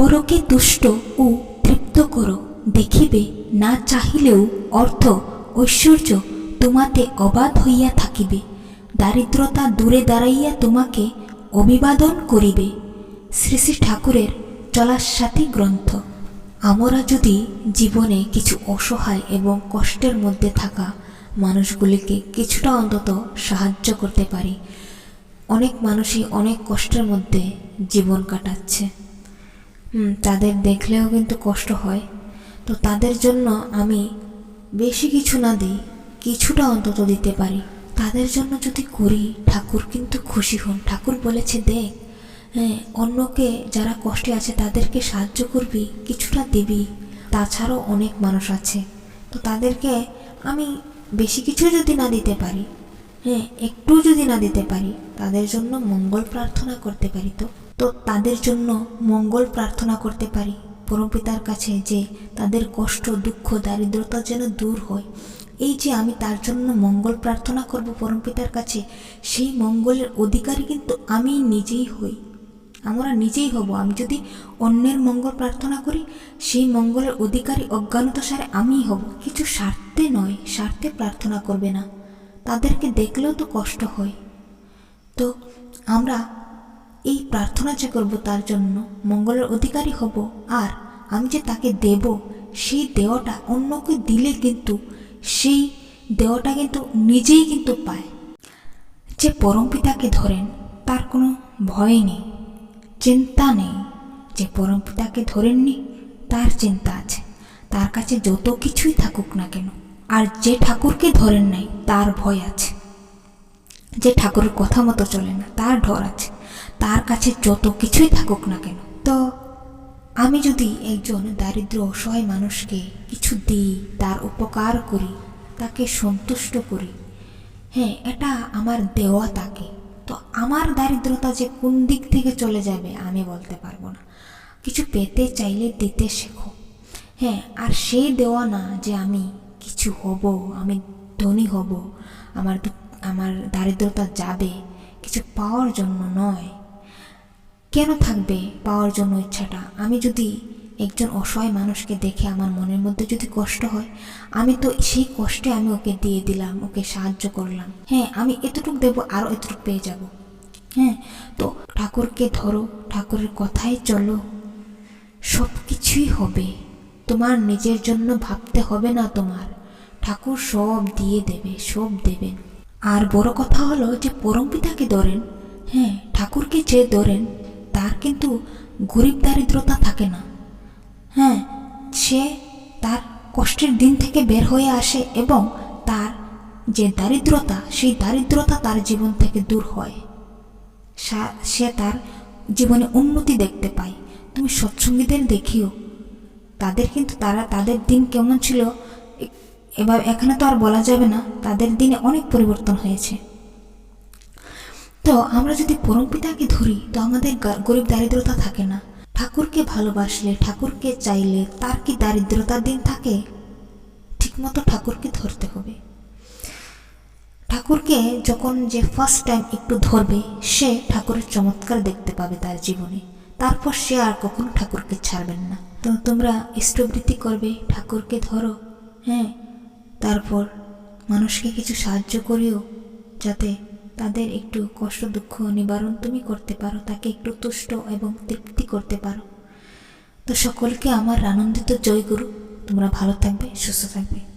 পরকে তুষ্ট ও তৃপ্ত করো, দেখিবে না চাহিলেও অর্থ, ঐশ্বর্য তোমাতে অবাধ হইয়া থাকিবে। দারিদ্রতা দূরে দাঁড়াইয়া তোমাকে অভিবাদন করিবে। শ্রী শ্রী ঠাকুরের চলার গ্রন্থ। আমরা যদি জীবনে কিছু অসহায় এবং কষ্টের মধ্যে থাকা মানুষগুলিকে কিছুটা অন্তত সাহায্য করতে পারি, অনেক মানুষই অনেক কষ্টের মধ্যে জীবন কাটাচ্ছে। তাদের দেখলেও কিন্তু কষ্ট হয়। তো তাদের জন্য আমি বেশি কিছু না দিই, কিছুটা অন্তত দিতে পারি। তাদের জন্য যদি করি, ঠাকুর কিন্তু খুশি হন। ঠাকুর বলেছে, দেখ হ্যাঁ অন্যকে যারা কষ্টে আছে তাদেরকে সাহায্য করবি, কিছুটা দিবি। তাছাড়াও অনেক মানুষ আছে। তো তাদেরকে আমি বেশি কিছু যদি না দিতে পারি হ্যাঁ একটু যদি না দিতে পারি, তাদের জন্য মঙ্গল প্রার্থনা করতে পারি তো? তো তাদের জন্য মঙ্গল প্রার্থনা করতে পারি। পরমপিতার কাছে যে তাদের কষ্ট, দুঃখ, দারিদ্রতা যেন দূর হয়। এই যে আমি তার জন্য মঙ্গল প্রার্থনা করব পরমপিতার কাছে, সেই মঙ্গলের অধিকারী কিন্তু আমি নিজেই হই। আমরা নিজেই হব। আমি যদি অন্যের মঙ্গল প্রার্থনা করি, সেই মঙ্গলের অধিকারী অজ্ঞানতা সারে আমিই হব। কিছু স্বার্থে নয়, স্বার্থে প্রার্থনা করবে না। তাদেরকে দেখলেও তো কষ্ট হয়। তো আমরা এই প্রার্থনা যে করব তার জন্য মঙ্গলের অধিকারী হব। আর আমি যে তাকে দেব, সেই দেওয়াটা অন্যকে দিলে কিন্তু, সেই দেওয়াটা কিন্তু নিজেই কিন্তু পায়। যে পরমপিতাকে ধরেন, তার কোনো ভয় নেই, চিন্তা নেই। যে পরমপিতাকে ধরেননি, তার চিন্তা আছে। তার কাছে যত কিছুই থাকুক না কেন, আর যে ঠাকুরকে ধরেন নাই, তার ভয় আছে। যে ঠাকুরের কথা মতো চলে না, তার ডর আছে। তার কাছে যত কিছুই থাকুক না কেন, তো আমি যদি একজন দারিদ্র, অসহায় মানুষকে কিছু দিই, তার উপকার করি, তাকে সন্তুষ্ট করি হ্যাঁ এটা আমার দেওয়া তাকে। তো আমার দারিদ্রতা যে কোন দিক থেকে চলে যাবে, আমি বলতে পারব না। কিছু পেতে চাইলে দিতে শেখো। হ্যাঁ আর সেই দেওয়া না যে আমি কিছু হব, আমি ধনী হব, আমার আমার দারিদ্রতা যাবে, কিছু পাওয়ার জন্য নয়। কেন থাকবে পাওয়ার জন্য ইচ্ছাটা? আমি যদি একজন অসহায় মানুষকে দেখে আমার মনের মধ্যে যদি কষ্ট হয়, আমি তো সেই কষ্টে আমি ওকে দিয়ে দিলাম, ওকে সাহায্য করলাম। হ্যাঁ আমি এতটুকু দেবো, আরও এতটুকু পেয়ে যাব। হ্যাঁ তো ঠাকুরকে ধরো, ঠাকুরের কথাই চলো। সব কিছুই হবে। তোমার নিজের জন্য ভাবতে হবে না তোমার। ঠাকুর সব দিয়ে দেবে, সব দেবেন। আর বড় কথা হলো যে পরমপিতাকে ধরেন হ্যাঁ ঠাকুরকে যে ধরেন, তার কিন্তু গরিব দারিদ্রতা থাকে না। হ্যাঁ সে তার কষ্টের দিন থেকে বের হয়ে আসে এবং তার যে দারিদ্রতা, সেই দারিদ্রতা তার জীবন থেকে দূর হয়। সে তার জীবনে উন্নতি দেখতে পায়। তুমি সৎসঙ্গীদের দেখিও। তাদের কিন্তু তারা, তাদের দিন কেমন ছিল? এবার এখানে তো আর বলা যাবে না, তাদের দিনে অনেক পরিবর্তন হয়েছে। তো আমরা যদি পরমপিতাকে ধরি, তো আমাদের গরিব দারিদ্রতা থাকে না। ঠাকুরকে ভালোবাসলে, ঠাকুরকে চাইলে তার কি দারিদ্রতার দিন থাকে? ঠিকমতো ঠাকুরকে ধরতে হবে। ঠাকুরকে যখন যে ফার্স্ট টাইম একটু ধরবে, সে ঠাকুরের চমৎকার দেখতে পাবে তার জীবনে। তারপর সে আর কখনো ঠাকুরকে ছাড়বেন না। তো তোমরা ইষ্টবৃত্তি করবে, ঠাকুরকে ধরো হ্যাঁ? তারপর মানুষকে কিছু সাহায্য করিও, যাতে তাদের একটু কষ্ট, দুঃখ, নিবারণ তুমি করতে পারো, তাকে একটু তুষ্ট এবং তৃপ্তি করতে পারো। তো সকলকে আমার আনন্দিত জয় গুরু তোমরা ভালো থাকবে, সুস্থ থাকবে।